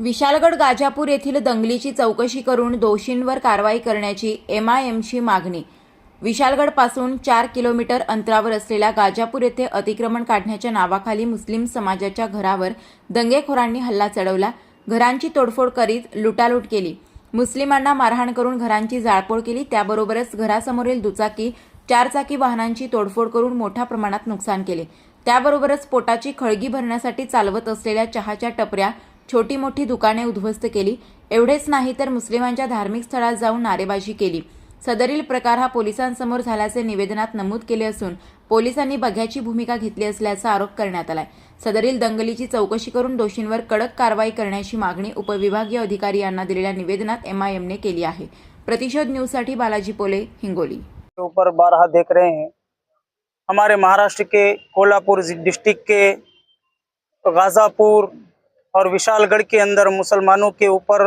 विशालगड गाजापूर येथील दंगलीची चौकशी करून दोषींवर कारवाई करण्याची एमआयएमची मागणी. विशालगडपासून चार किलोमीटर अंतरावर असलेल्या गाजापूर येथे अतिक्रमण काढण्याच्या नावाखाली मुस्लिम समाजाच्या घरावर दंगेखोरांनी हल्ला चढवला. घरांची तोडफोड करीत लुटालूट केली. मुस्लिमांना मारहाण करून घरांची जाळपोळ केली. त्याबरोबरच घरासमोरील दुचाकी चारचाकी वाहनांची तोडफोड करून मोठ्या प्रमाणात नुकसान केले. त्याबरोबरच पोटाची खळगी भरण्यासाठी चालवत असलेल्या चहाच्या टपऱ्या छोटी मोठी दुकाने उद्ध्वस्त केली. एवढेच नाही तर मुस्लिमांच्या धार्मिक स्थळात जाऊन नारेबाजी केली. सदरील प्रकार हा पोलिसांसमोर झाल्याचे निवेदनात नमूद केले असून पोलिसांनी बघ्याची भूमिका घेतली असल्याचा आरोप करण्यात आलाय. सदरील दंगलीची चौकशी करून दोषींवर कडक कारवाई करण्याची मागणी उपविभागीय अधिकारी यांना दिलेल्या निवेदनात एमआयएमने केली आहे. प्रतिशोध न्यूजसाठी बालाजी पोले हिंगोली. ऊपर बारहा देख रहे हैं। हमारे महाराष्ट्र के कोल्हापुर डिस्ट्रिक्ट के गाज़ापुर और विशालगढ़ के अंदर मुसलमानों के ऊपर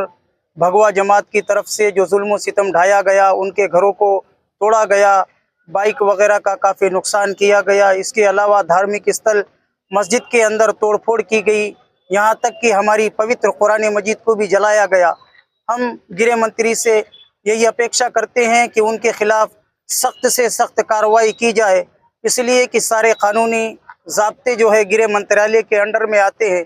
भगवा जमात की तरफ़ से जो जुल्म सितम ढाया गया, उनके घरों को तोड़ा गया, बाइक वगैरह का काफ़ी नुकसान किया गया। इसके अलावा धार्मिक स्थल मस्जिद के अंदर तोड़फोड़ की गई। यहाँ तक कि हमारी पवित्र कुरान मजीद को भी जलाया गया। हम गृह मंत्री से यही अपेक्षा करते हैं कि उनके खिलाफ सख्त से सख्त कार्रवाई की जाए। इसलिए कि सारे कानूनी जबते जो है गृह मंत्रालय के अंडर में आते हैं।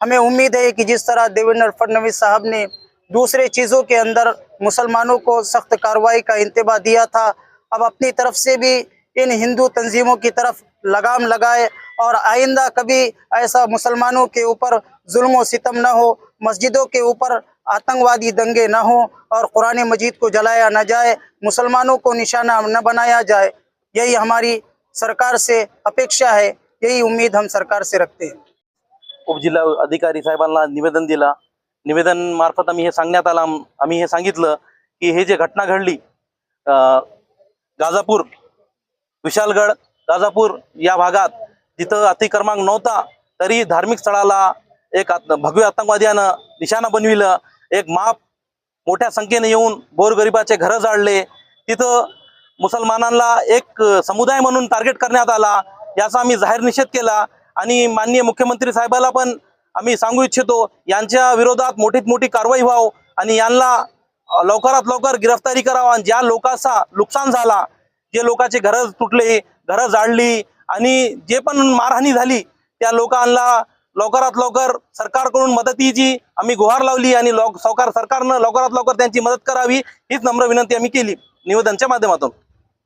हमें उम्मीद है कि जिस तरह देवेंद्र फडणवीस साहब ने दूसरे चीज़ों के अंदर मुसलमानों को सख्त कार्रवाई का इंतबा दिया था, अब अपनी तरफ़ से भी इन हिंदू तंजीमों की तरफ़ लगाम लगाए और आइंदा कभी ऐसा मुसलमानों के ऊपर जुल्म सितम न हो, मस्जिदों के ऊपर आतंकवादी दंगे न हो और कुरान मजीद को जलाया न जाए, मुसलमानों को निशाना न बनाया जाए, यही हमारी सरकार से अपेक्षा है, यही उम्मीद हम सरकार से रखते हैं। उपजिल्हा अधिकारी साहेबांना निवेदन दिला. निवेदन मार्फत आम्ही हे सांगण्यात आला. आम्ही हे सांगितलं की हे जे घटना घडली अं, गाजापूर विशालगड गाजापूर या भागात जिथं अतिक्रमांक नव्हता तरी धार्मिक स्थळाला एक आत- भगवे आतंकवाद्यानं निशाणा बनविलं. एक माप मोठ्या संख्येने येऊन गोरगरिबाचे घरं जाळले. तिथं मुसलमानांना एक समुदाय म्हणून टार्गेट करण्यात आला. याचा आम्ही जाहीर निषेध केला. आणि माननीय मुख्यमंत्री साहेबाला पण आम्ही सांगू इच्छितो यांच्या विरोधात मोठीत मोठी कारवाई व्हावं आणि यांना लवकरात लवकर गिरफ्तारी करावा आणि ज्या लोकांचा नुकसान झाला जे लोकांचे घरं तुटले घरं जाळली आणि जे पण मारहाणी झाली त्या लोकांना लवकरात लवकर सरकारकडून मदतीची आम्ही गुहार लावली आणि लोक सरकारनं लवकरात लवकर त्यांची मदत करावी हीच नम्र विनंती आम्ही केली. निवेदनच्या माध्यमातून.